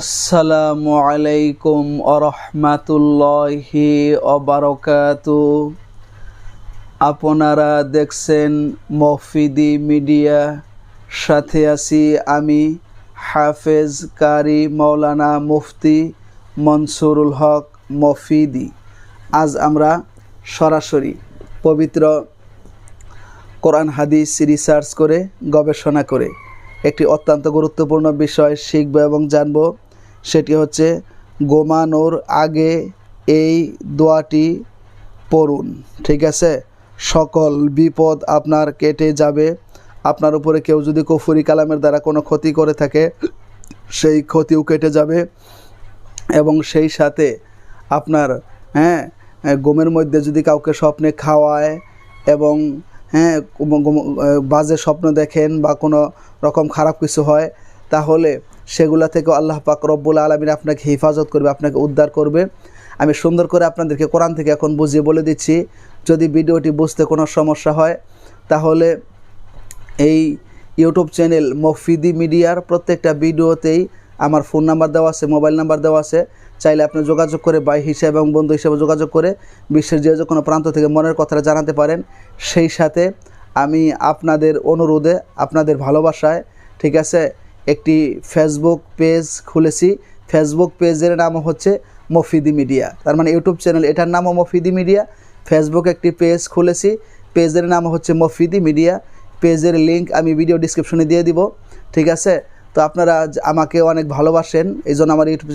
আসসালামু আলাইকুম আরহামাতুল্লাহি অবারকাতু আপনারা দেখছেন মফিদি মিডিয়া, সাথে আছি আমি হাফেজ কারি মৌলানা মুফতি মনসুরুল হক মফিদি। আজ আমরা সরাসরি পবিত্র কোরআন হাদিস রিসার্চ করে গবেষণা করে একটি অত্যন্ত গুরুত্বপূর্ণ বিষয় শিখব এবং জানব সেটি হচ্ছে গোমানোর আগে এই দোয়াটি পড়ুন। ঠিক আছে? সকল বিপদ আপনার কেটে যাবে। আপনার উপরে কেউ যদি কফুরি কালামের দ্বারা কোনো ক্ষতি করে থাকে, সেই ক্ষতিও কেটে যাবে এবং সেই সাথে আপনার হ্যাঁ গমের মধ্যে যদি কাউকে স্বপ্নে খাওয়ায় এবং হ্যাঁ বাজে স্বপ্ন দেখেন বা কোনো রকম খারাপ কিছু হয়, তাহলে সেগুলা থেকে আল্লাহ পাক রব্বুল আলমিন আপনাকে হেফাজত করবে, আপনাকে উদ্ধার করবে। আমি সুন্দর করে আপনাদেরকে কোরআন থেকে এখন বুঝিয়ে বলে দিচ্ছি, যদি ভিডিওটি বুঝতে কোনো সমস্যা হয়, তাহলে এই ইউটিউব চ্যানেল মফিদি মিডিয়ার প্রত্যেকটা ভিডিওতেই আমার ফোন নাম্বার দেওয়া আছে, মোবাইল নাম্বার দেওয়া আছে। চাইলে আপনি যোগাযোগ করে বাই হিসেবে এবং বন্ধু হিসেবে যোগাযোগ করে বিশ্বের যে কোনো প্রান্ত থেকে মনের কথাটা জানাতে পারেন। সেই সাথে আমি আপনাদের অনুরোধে, আপনাদের ভালোবাসায়, ঠিক আছে? একটি ফেসবুক পেজ খুলেছি। ফেসবুক পেজের নাম হচ্ছে মফিদি মিডিয়া। তার মানে ইউটিউব চ্যানেল এটার নামও মফিদি মিডিয়া। ফেসবুক একটি পেজ খুলেছি। পেজের নাম হচ্ছে মফিদি মিডিয়া। পেজের লিঙ্ক আমি ভিডিও ডিসক্রিপশনে দিয়ে দিব। ঠিক আছে? তো আপনারা আমাকে অনেক ভালোবাসেন এই জন্য আমার ইউটিউব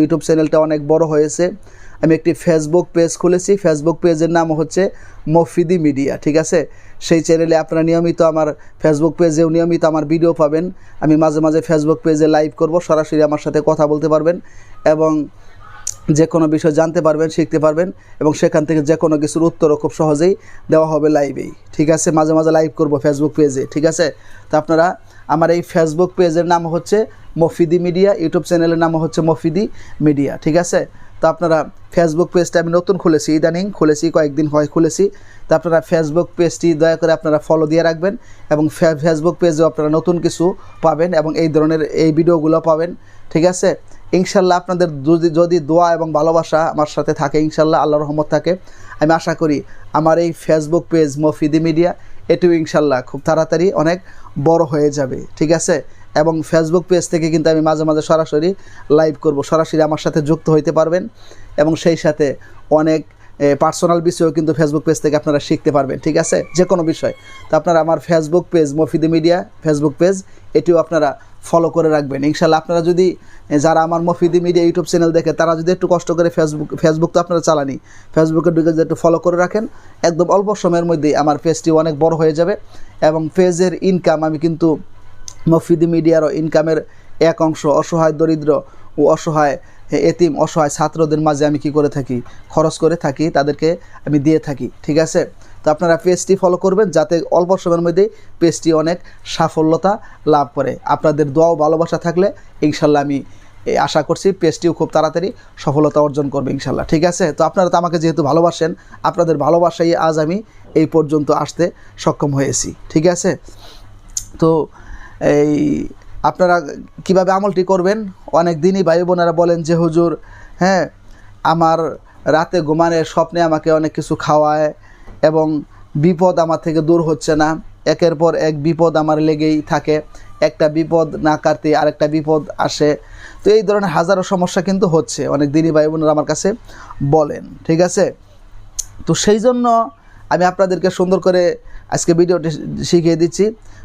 ইউটিউব- চ্যানেলটা অনেক বড় হয়েছে। আমি একটি ফেসবুক পেজ খুলেছি। ফেসবুক পেজের নাম হচ্ছে মফিদি মিডিয়া, ঠিক আছে? সেই চ্যানেলে আপনারা নিয়মিত আমার ফেসবুক পেজেও নিয়মিত আমার ভিডিও পাবেন। আমি মাঝে মাঝে ফেসবুক পেজে লাইভ করব। সরাসরি আমার সাথে কথা বলতে পারবেন। এবং যে কোনো বিষয় জানতে পারবেন, শিখতে পারবেন এবং সেখান থেকে যে কোনো কিছুর উত্তরও খুব সহজেই দেওয়া হবে লাইভেই ঠিক আছে? মাঝে মাঝে লাইভ করব ফেসবুক পেজে ঠিক আছে? তো আপনারা আমার এই ফেসবুক পেজের নাম হচ্ছে মফিদি মিডিয়া ইউটিউব চ্যানেলের নাম হচ্ছে মফিদি মিডিয়া ঠিক আছে? তো আপনারা ফেসবুক পেজটা আমি নতুন খুলেছি, ইদানিং খুলেছি, কয়েকদিন হয় খুলেছি। তো আপনারা ফেসবুক পেজটি দয়া করে আপনারা ফলো দিয়ে রাখবেন এবং ফেসবুক পেজেও আপনারা নতুন কিছু পাবেন এবং এই ধরনের এই ভিডিওগুলো পাবেন। ঠিক আছে? ইনশাল্লাহ আপনাদের যদি যদি দোয়া এবং ভালোবাসা আমার সাথে থাকে, ইনশাল্লাহ আল্লাহ রহমত থাকে। আমি আশা করি আমার এই ফেসবুক পেজ মফিদি মিডিয়া এটিও ইনশাল্লাহ খুব তাড়াতাড়ি অনেক বড় হয়ে যাবে, ঠিক আছে? এবং ফেসবুক পেজ থেকে কিন্তু আমি মাঝে মাঝে সরাসরি লাইভ করব। সরাসরি আমার সাথে যুক্ত হইতে পারবেন এবং সেই সাথে অনেক পার্সোনাল বিষয়েও কিন্তু ফেসবুক পেজ থেকে আপনারা শিখতে পারবেন, ঠিক আছে? যে কোনো বিষয়। তো আপনারা আমার Facebook page Mofidi media Facebook page এটিও আপনারা ফলো করে রাখবেন। ইনশাল্লাহ আপনারা যদি যারা আমার মফিদি মিডিয়া ইউটিউব চ্যানেল দেখে, তারা যদি একটু কষ্ট করে ফেসবুক ফেসবুক তো আপনারা চালানি ফেসবুকে ঢুকে যদি একটু ফলো করে রাখেন। একদম অল্প সময়ের মধ্যেই আমার পেজটি অনেক বড় হয়ে যাবে এবং পেজের ইনকাম আমি কিন্তু মফিদি মিডিয়ারও ইনকামের এক অংশ, অসহায়, দরিদ্র ও অসহায় এতিম, অসহায় ছাত্রদের মাঝে আমি কি করে থাকি? খরচ করে থাকি, তাদেরকে আমি দিয়ে থাকি, ঠিক আছে? তো আপনারা পেজটি ফলো করবেন যাতে অল্প সময়ের মধ্যেই পেজটি অনেক সাফল্যতা লাভ করে। আপনাদের দোয়াও ভালোবাসা থাকলে ইনশাল্লাহ আমি আশা করছি পেজটিও খুব তাড়াতাড়ি সফলতা অর্জন করবে ইনশাল্লাহ, ঠিক আছে? তো আপনারা তো আমাকে যেহেতু ভালোবাসেন, আপনাদের ভালোবাসাই আজ আমি এই পর্যন্ত আসতে সক্ষম হয়েছি, ঠিক আছে? তো এই আপনারা কীভাবে আমলটি করবেন? অনেক দিনই ভাই বোনেরা বলেন যে, হুজুর হ্যাঁ আমার রাতে ঘুমানের স্বপ্নে আমাকে অনেক কিছু খাওয়ায় এবং বিপদ আমার থেকে দূর হচ্ছে না। একের পর এক বিপদ আমার লেগেই থাকে। একটা বিপদ না কাটতে আরেকটা বিপদ আসে। তো এই ধরনের হাজারো সমস্যা কিন্তু হচ্ছে, অনেক দিনই ভাই বোনেরা আমার কাছে বলেন, ঠিক আছে? তো সেই জন্য আমি আপনাদেরকে সুন্দর করে আজকে ভিডিওটি শিখিয়ে দিচ্ছি।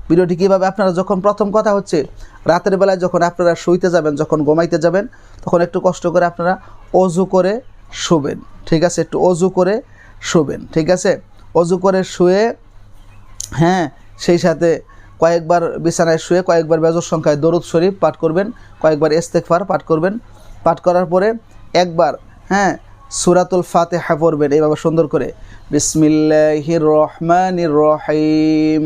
ভিডিওটি কীভাবে আপনারা যখন প্রথম কথা হচ্ছে রাতের বেলায় যখন আপনারা শুইতে যাবেন, যখন ঘুমাইতে যাবেন, তখন একটু কষ্ট করে আপনারা অজু করে শোবেন। ঠিক আছে? একটু অজু করে শোবেন। ঠিক আছে? অজু করে শুয়ে হ্যাঁ সেই সাথে কয়েকবার বিছানায় শুয়ে কয়েকবার বেজর সংখ্যায় দরুদ শরীফ পাঠ করবেন, কয়েকবার ইস্তেকফার পাঠ করবেন। পাঠ করার পরে একবার হ্যাঁ সুরাতুল ফাতেহা পড়বেন। এইভাবে সুন্দর করে। বিসমিল্লাহির রহমানির রহিম।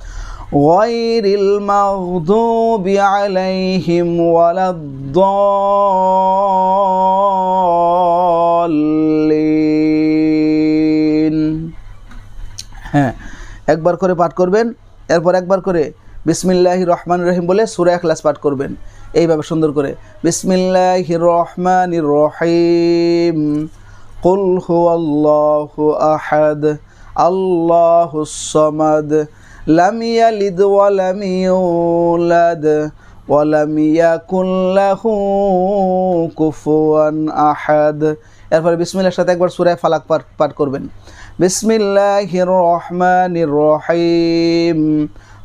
غير المغضوب عليهم ولا الضالين হ্যাঁ একবার করে পাঠ করবেন এরপর একবার করে বিসমিল্লাহ রহমান রহিম বলে সুরা এখলাস পাঠ করবেন এইভাবে সুন্দর করে বিসমিল্লাহ রহমান রহিম قل هو الله أحد লাম ইয়ালিদ ওয়া লাম ইউলাদ ওয়া লাম ইয়াকুল লাহু কুফুয়ান এরপরে বিসমিল্লাহর সাথে একবার সূরা ফালাক পাঠ করবেন। বিসমিল্লাহির রহমানির রহিম।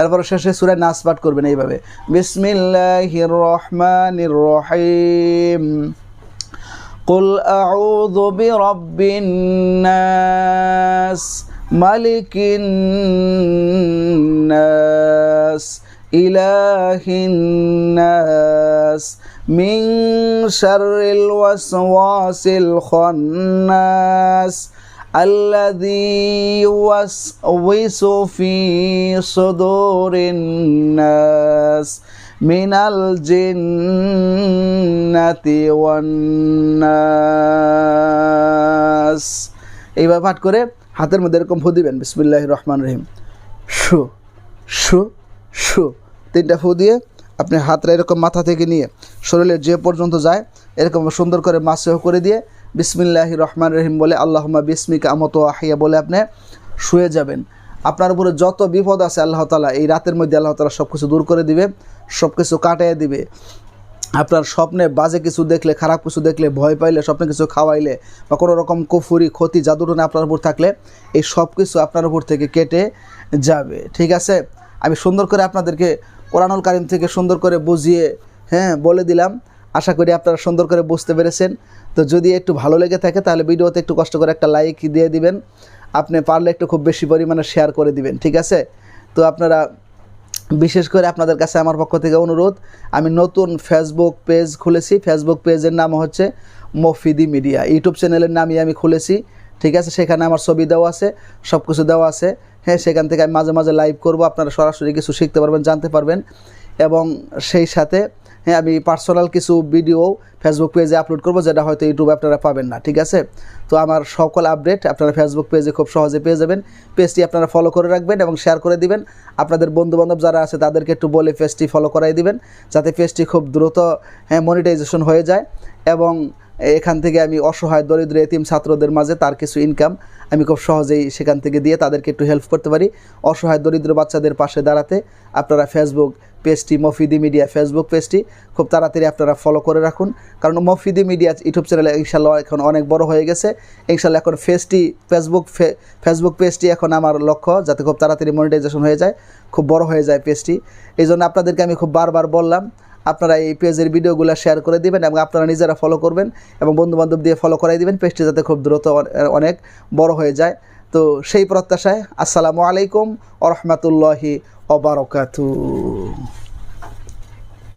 এরপর শেষে সুরা নাচ পাঠ করবেন এইভাবে বিসমিল্লাহির রহমানির রহিম قل أعوذ برب الناس ملك الناس إله الناس من شر الوسواس الخناس الذي يوسوس في صدور الناس من الجنة والناس এইভাবে পাঠ করে হাতের মধ্যে এরকম ফু দিবেন বিসমিল্লাহ রহমান রহিম শু শু শু তিনটা ফু দিয়ে আপনি হাতটা এরকম মাথা থেকে নিয়ে শরীরের যে পর্যন্ত যায় এরকম সুন্দর করে মাসেহ করে দিয়ে বিসমিল্লাহ রহমান রহিম বলে আল্লাহমা বিসমিকা আমত আহিয়া বলে আপনি শুয়ে যাবেন। আপনার উপরে যত বিপদ আছে আল্লাহ তালা এই রাতের মধ্যে আল্লাহ তালা সব কিছু দূর করে দিবে সব কিছু কাটাইয়ে দিবে। আপনার স্বপ্নে বাজে কিছু দেখলে, খারাপ কিছু দেখলে, ভয় পাইলে, স্বপ্নে কিছু খাওয়াইলে, বা কোনো রকম কুফুরি, ক্ষতি জাদুটনে আপনার উপর থাকলে, এই সব কিছু আপনার উপর থেকে কেটে যাবে। ঠিক আছে? আমি সুন্দর করে আপনাদেরকে কোরআনুল কারিম থেকে সুন্দর করে বুঝিয়ে হ্যাঁ বলে দিলাম। আশা করি আপনারা সুন্দর করে বুঝতে পেরেছেন। তো যদি একটু ভালো লেগে থাকে, তাহলে ভিডিওতে একটু কষ্ট করে একটা লাইক দিয়ে দিবেন। আপনি পারলে একটু খুব বেশি পরিমাণে শেয়ার করে দিবেন, ঠিক আছে? তো আপনারা বিশেষ করে আপনাদের কাছে আমার পক্ষ থেকে অনুরোধ, আমি নতুন ফেসবুক পেজ খুলেছি। ফেসবুক পেজের নাম হচ্ছে মফিদি মিডিয়া। ইউটিউব চ্যানেলের নামই আমি খুলেছি, ঠিক আছে? সেখানে আমার ছবি দেওয়া আছে সব কিছু দেওয়া আছে। হ্যাঁ সেখান থেকে আমি মাঝে মাঝে লাইভ করব। আপনারা সরাসরি কিছু শিখতে পারবেন, জানতে পারবেন। এবং সেই সাথে হ্যাঁ আমি পার্সোনাল কিছু ভিডিও ফেসবুক পেজে আপলোড করব, যেটা হয়তো ইউটিউবে আপনারা পাবেন না, ঠিক আছে? তো আমার সকল আপডেট আপনারা ফেসবুক পেজে খুব সহজে পেয়ে যাবেন। পেজটি আপনারা ফলো করে রাখবেন এবং শেয়ার করে দিবেন। আপনাদের বন্ধুবান্ধব যারা আছে, তাদেরকে একটু বলে পেজটি ফলো করাই দিবেন, যাতে পেজটি খুব দ্রুত হ্যাঁ মনিটাইজেশন হয়ে যায় এবং এখান থেকে আমি অসহায়, দরিদ্র, এতিম ছাত্রদের মাঝে তার কিছু ইনকাম আমি খুব সহজেই সেখান থেকে দিয়ে তাদেরকে একটু হেল্প করতে পারি। অসহায়, দরিদ্র বাচ্চাদের পাশে দাঁড়াতে আপনারা ফেসবুক পেজটি মফিদি মিডিয়া ফেসবুক পেজটি খুব তাড়াতাড়ি আপনারা ফলো করে রাখুন। কারণ মফিদি মিডিয়া ইউটিউব চ্যানেলে ইনশাল্লাহ এখন অনেক বড় হয়ে গেছে। ইনশাল্লাহ এখন ফেসটি ফেসবুক ফেসবুক পেজটি এখন আমার লক্ষ্য যাতে খুব তাড়াতাড়ি মনিটাইজেশন হয়ে যায়, খুব বড় হয়ে যায় পেজটি এই জন্য আপনাদেরকে আমি খুব বারবার বললাম আপনারা এই পেজের ভিডিওগুলো শেয়ার করে দিবেন এবং আপনারা নিজেরা ফলো করবেন এবং বন্ধুবান্ধব দিয়ে ফলো করাই দিবেন। পেজটি যাতে খুব দ্রুত অনেক বড় হয়ে যায়। তো সেই প্রত্যাশায় আসসালামু আলাইকুম ও রহমতুল্লাহি অবরকাতু